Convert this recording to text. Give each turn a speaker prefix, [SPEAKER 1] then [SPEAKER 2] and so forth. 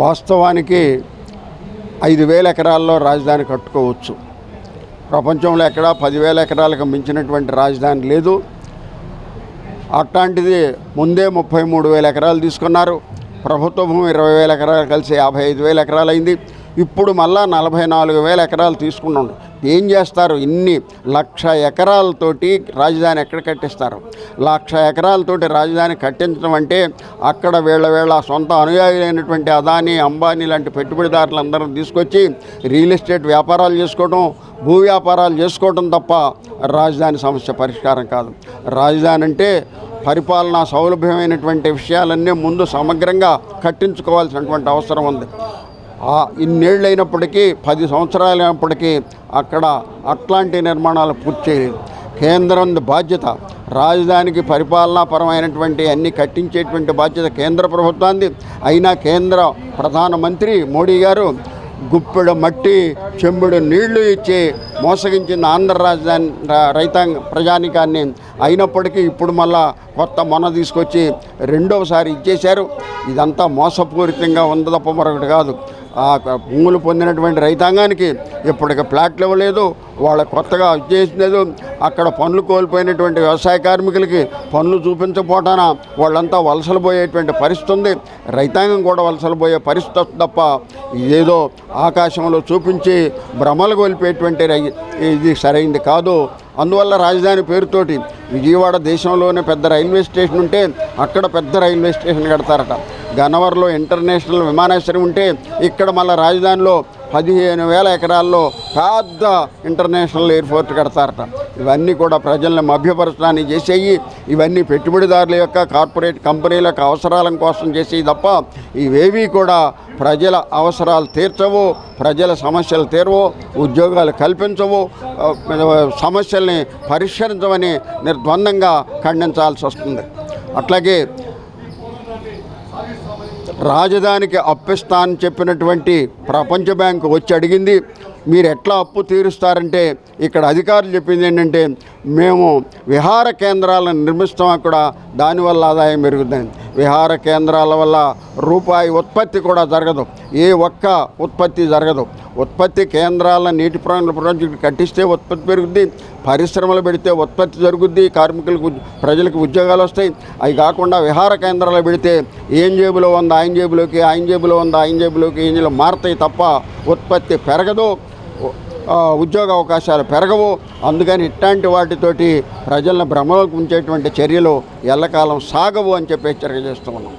[SPEAKER 1] వాస్తవానికి ఐదు వేల ఎకరాల్లో రాజధాని కట్టుకోవచ్చు. ప్రపంచంలో ఎక్కడా పదివేల ఎకరాలకు మించినటువంటి రాజధాని లేదు. అట్లాంటిది ముందే ముప్పై మూడు వేల ఎకరాలు తీసుకున్నారు. ప్రభుత్వ భూమి ఇరవై వేల ఎకరాలు కలిసి యాభై ఐదు వేల ఎకరాలు అయింది ఇప్పుడు మళ్ళా నలభై నాలుగు వేల ఎకరాలు తీసుకున్నాడు. ఏం చేస్తారు? ఇన్ని లక్ష ఎకరాలతోటి రాజధాని ఎక్కడ కట్టిస్తారు? లక్ష ఎకరాలతోటి రాజధాని కట్టించడం అంటే అక్కడ వీళ్ళ వీళ్ళ సొంత అనుయాయులైనటువంటి అదానీ అంబానీ లాంటి పెట్టుబడిదారులందరూ తీసుకొచ్చి రియల్ ఎస్టేట్ వ్యాపారాలు చేసుకోవడం భూ వ్యాపారాలు చేసుకోవడం తప్ప రాజధాని సమస్య పరిష్కారం కాదు. రాజధాని అంటే పరిపాలనా సౌలభ్యమైనటువంటి విషయాలన్నీ ముందు సమగ్రంగా కట్టించుకోవాల్సినటువంటి అవసరం ఉంది. ఆ ఇన్నేళ్ళు అయినప్పటికీ పది సంవత్సరాలు అయినప్పటికీ అక్కడ అట్లాంటి నిర్మాణాలు పూర్తి చేయలేదు. కేంద్రం బాధ్యత రాజధానికి పరిపాలనాపరమైనటువంటి అన్ని కట్టించేటువంటి బాధ్యత కేంద్ర ప్రభుత్వాన్ని అయినా కేంద్ర ప్రధానమంత్రి మోడీ గారు గుప్పెడు మట్టి చెంబుడు నీళ్ళు ఇచ్చి మోసగించిన ఆంధ్ర రాజధాని రైతాంగ ప్రజానికాన్ని అయినప్పటికీ ఇప్పుడు మళ్ళా కొత్త మొన తీసుకొచ్చి రెండవసారి ఇచ్చేశారు. ఇదంతా మోసపూరితంగా ఉంది తప్ప మరొకటి కాదు. ఆ భూములు పొందినటువంటి రైతాంగానికి ఇప్పటికి ప్లాట్లు ఇవ్వలేదు. వాళ్ళ కొత్తగా చేసినది అక్కడ పనులు కోల్పోయినటువంటి వ్యవసాయ కార్మికులకి పనులు చూపించపోటాన వాళ్ళంతా వలసలు పోయేటువంటి పరిస్థితి ఉంది. రైతాంగం కూడా వలసలు పోయే పరిస్థితి వస్తుంది తప్ప ఇదేదో ఆకాశంలో చూపించి భ్రమలు కోల్పోయేటువంటి రై ఇది సరైంది కాదు. అందువల్ల రాజధాని పేరుతోటి విజయవాడ దేశంలోనే పెద్ద రైల్వే స్టేషన్ ఉంటే అక్కడ పెద్ద రైల్వే స్టేషన్ కడతారట. గన్నవరంలో ఇంటర్నేషనల్ విమానాశ్రయం ఉంటే ఇక్కడ మళ్ళీ రాజధానిలో పదిహేను వేల ఎకరాల్లో పెద్ద ఇంటర్నేషనల్ ఎయిర్పోర్ట్ కడతారట. ఇవన్నీ కూడా ప్రజల్ని మభ్యపరచడానికి చేసేయి. ఇవన్నీ పెట్టుబడిదారుల యొక్క కార్పొరేట్ కంపెనీల యొక్క అవసరాల కోసం చేసేవి తప్ప ఇవేవి కూడా ప్రజల అవసరాలు తీర్చవు ప్రజల సమస్యలు తీరవు ఉద్యోగాలు కల్పించవు సమస్యల్ని పరిష్కరించమని నిర్ద్వందంగా ఖండించాల్సి వస్తుంది. అట్లాగే రాజధానికి అప్పిస్తా అని చెప్పినటువంటి ప్రపంచ బ్యాంకు వచ్చి అడిగింది మీరు ఎట్లా అప్పు తీరుస్తారంటే ఇక్కడ అధికారులు చెప్పింది ఏంటంటే మేము విహార కేంద్రాలను నిర్మిస్తాం కూడా దానివల్ల ఆదాయం పెరుగుతుంది. విహార కేంద్రాల వల్ల రూపాయి ఉత్పత్తి కూడా జరగదు. ఏ ఒక్క ఉత్పత్తి జరగదు. ఉత్పత్తి కేంద్రాల నీటి ప్రాణుల ప్రాజెక్టు కట్టిస్తే ఉత్పత్తి పెరుగుద్ది పరిశ్రమలు పెడితే ఉత్పత్తి జరుగుద్ది కార్మికులకు ప్రజలకు ఉద్యోగాలు వస్తాయి. అవి కాకుండా విహార కేంద్రాలు పెడితే ఏం జేబులో ఉంది ఆయన జేబులోకి ఆయన జేబులో ఉంది ఆయన జేబులోకి ఏం జేబులో మారుతాయి తప్ప ఉత్పత్తి పెరగదు. ఉద్యోగ అవకాశాలు పెరగవు. అందుకని ఇట్లాంటి వాటితోటి ప్రజలను భ్రమలోకి ఉంచేటువంటి చర్యలు ఎల్లకాలం సాగవు అని చెప్పి హెచ్చరిక చేస్తూ ఉన్నాం.